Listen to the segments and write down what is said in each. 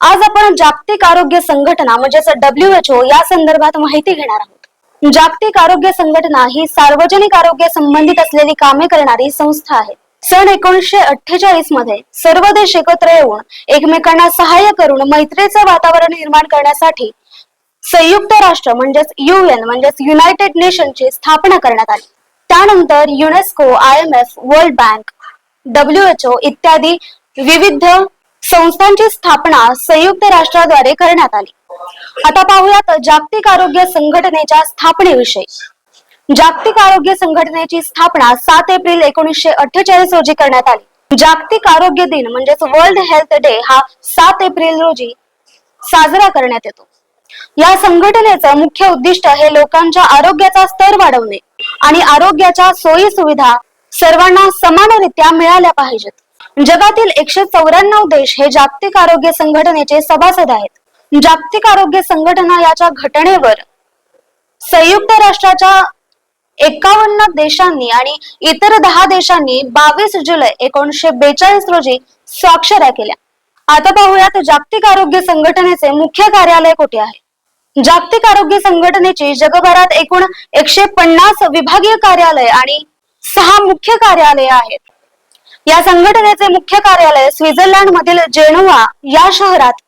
आज आपण जागतिक आरोग्य संघटना म्हणजेच डब्ल्यू एच ओ या संदर्भात माहिती घेणार आहोत. जागतिक आरोग्य संघटना ही सार्वजनिक आरोग्य संबंधित असलेली कामे करणारी संस्था आहे. सन एकोणीसशे अठ्ठेचाळीसमध्ये सर्व देश एकत्र येऊन एकमेकांना सहाय्य करून मैत्रीचं वातावरण निर्माण करण्यासाठी संयुक्त राष्ट्र म्हणजेच युएन म्हणजेच युनायटेड नेशनची स्थापना करण्यात आली. त्यानंतर UNESCO I M F world bank W H O इत्यादी विविध संस्थांची स्थापना संयुक्त राष्ट्राद्वारे करण्यात आली. आता पाहूयात जागतिक आरोग्य संघटनेच्या स्थापनेविषयी. जागतिक आरोग्य संघटनेची स्थापना सात एप्रिल एकोणीसशे अठ्ठेचाळीस रोजी करण्यात आली. जागतिक आरोग्य दिन म्हणजेच वर्ल्ड हेल्थ डे हा सात एप्रिल रोजी साजरा करण्यात येतो. या संघटनेचं मुख्य उद्दिष्ट हे लोकांच्या आरोग्याचा स्तर वाढवणे आणि आरोग्याच्या सोयी सुविधा सर्वांना समानरित्या मिळाल्या पाहिजेत. जगातील एकशे चौऱ्याण्णव देश हे जागतिक आरोग्य संघटनेचे सभासद आहेत. जागतिक आरोग्य संघटना याच्या घटनेवर संयुक्त राष्ट्राच्या एकावन्न देशांनी आणि इतर दहा देशांनी बावीस जुलै एकोणीसशे बेचाळीस रोजी स्वाक्षऱ्या केल्या. आता पाहूयात जागतिक आरोग्य संघटनेचे मुख्य कार्यालय कुठे आहे? जागतिक आरोग्य संघटनेची जगभरात एकूण एकशे पन्नास विभागीय कार्यालय आणि सहा मुख्य कार्यालये आहेत. या संघटनेचे मुख्य कार्यालय स्वित्झर्लंड मधील जेनोवा या शहरात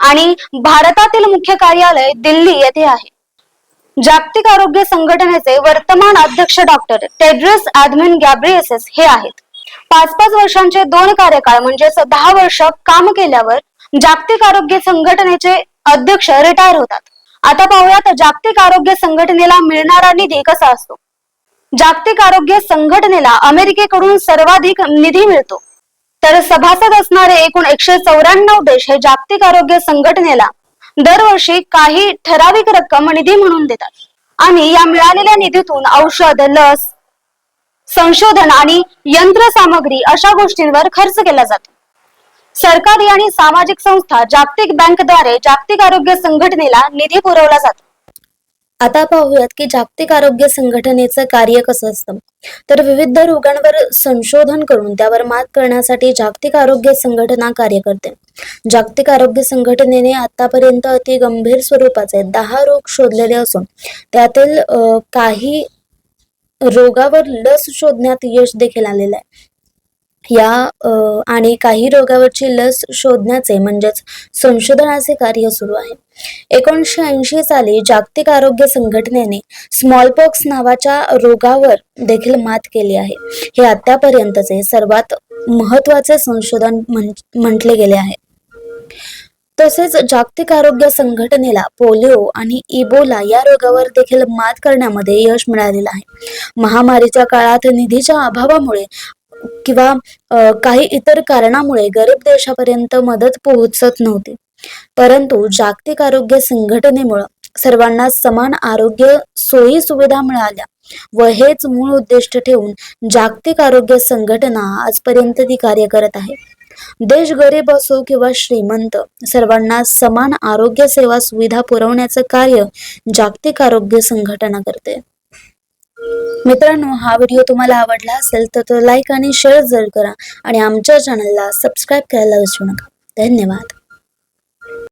आणि भारतातील मुख्य कार्यालय दिल्ली येथे आहे. जागतिक आरोग्य संघटनेचे वर्तमान अध्यक्ष डॉक्टर टेड्रस ऍडमिन गॅब्रिएसेस हे आहेत. पाच पाच वर्षांचे दोन कार्यकाळ म्हणजेच दहा वर्ष काम केल्यावर जागतिक आरोग्य संघटनेचे अध्यक्ष रिटायर होतात. आता पाहूयात जागतिक आरोग्य संघटनेला मिळणारा निधी कसा असतो? जागतिक आरोग्य संघटनेला अमेरिकेकडून सर्वाधिक निधी मिळतो. तर सभासद असणारे एकूण एकशे चौऱ्याण्णव देश हे जागतिक आरोग्य संघटनेला दरवर्षी काही ठराविक रक्कम निधी म्हणून देतात. आणि या मिळालेल्या निधीतून औषध लस संशोधन आणि यंत्रसामग्री अशा गोष्टींवर खर्च केला जातो. सरकारी आणि सामाजिक संस्था जागतिक बँकद्वारे जागतिक आरोग्य संघटनेला निधी पुरवला जातो. आता पाहूयात की जागतिक आरोग्य संघटनेचं कार्य कसं असतं. तर विविध रोगांवर संशोधन करून त्यावर मात करण्यासाठी जागतिक आरोग्य संघटना कार्य करते. जागतिक आरोग्य संघटनेने आतापर्यंत अति गंभीर स्वरूपाचे दहा रोग शोधलेले असून त्यातील काही रोगावर लस शोधण्यात यश देखील आलेलं आहे. या आणि काही रोगावरची लस शोधण्याचे म्हणजेच संशोधनाचे कार्य सुरू आहे. एकोणीसशे ऐंशी साली जागतिक आरोग्य संघटनेने स्मॉलपॉक्स नावाच्या रोगावर देखील मात केली आहे. हे आतापर्यंतचे सर्वात महत्त्वाचे संशोधन म्हटले गेले आहे. तसेच जागतिक आरोग्य संघटनेला पोलिओ आणि इबोला या रोगावर देखील मात करण्यामध्ये यश मिळालेलं आहे. महामारीच्या काळात निधीच्या अभावामुळे किंवा काही इतर कारणामुळे गरीब देशापर्यंत मदत पोहोचत नव्हती. परंतु जागतिक आरोग्य संघटनेमुळं सर्वांना समान आरोग्य सोयी सुविधा मिळाल्या व हेच मूळ उद्दिष्ट ठेवून जागतिक आरोग्य संघटना आजपर्यंत ती कार्य करत आहे. देश गरीब असो किंवा श्रीमंत सर्वांना समान आरोग्य सेवा सुविधा पुरवण्याचं कार्य जागतिक आरोग्य संघटना करते. मित्रांनो हा व्हिडिओ तुम्हाला आवडला असेल तर तो लाईक आणि शेअर जर करा आणि आमच्या चॅनलला सबस्क्राईब करायला विसरू नका. धन्यवाद.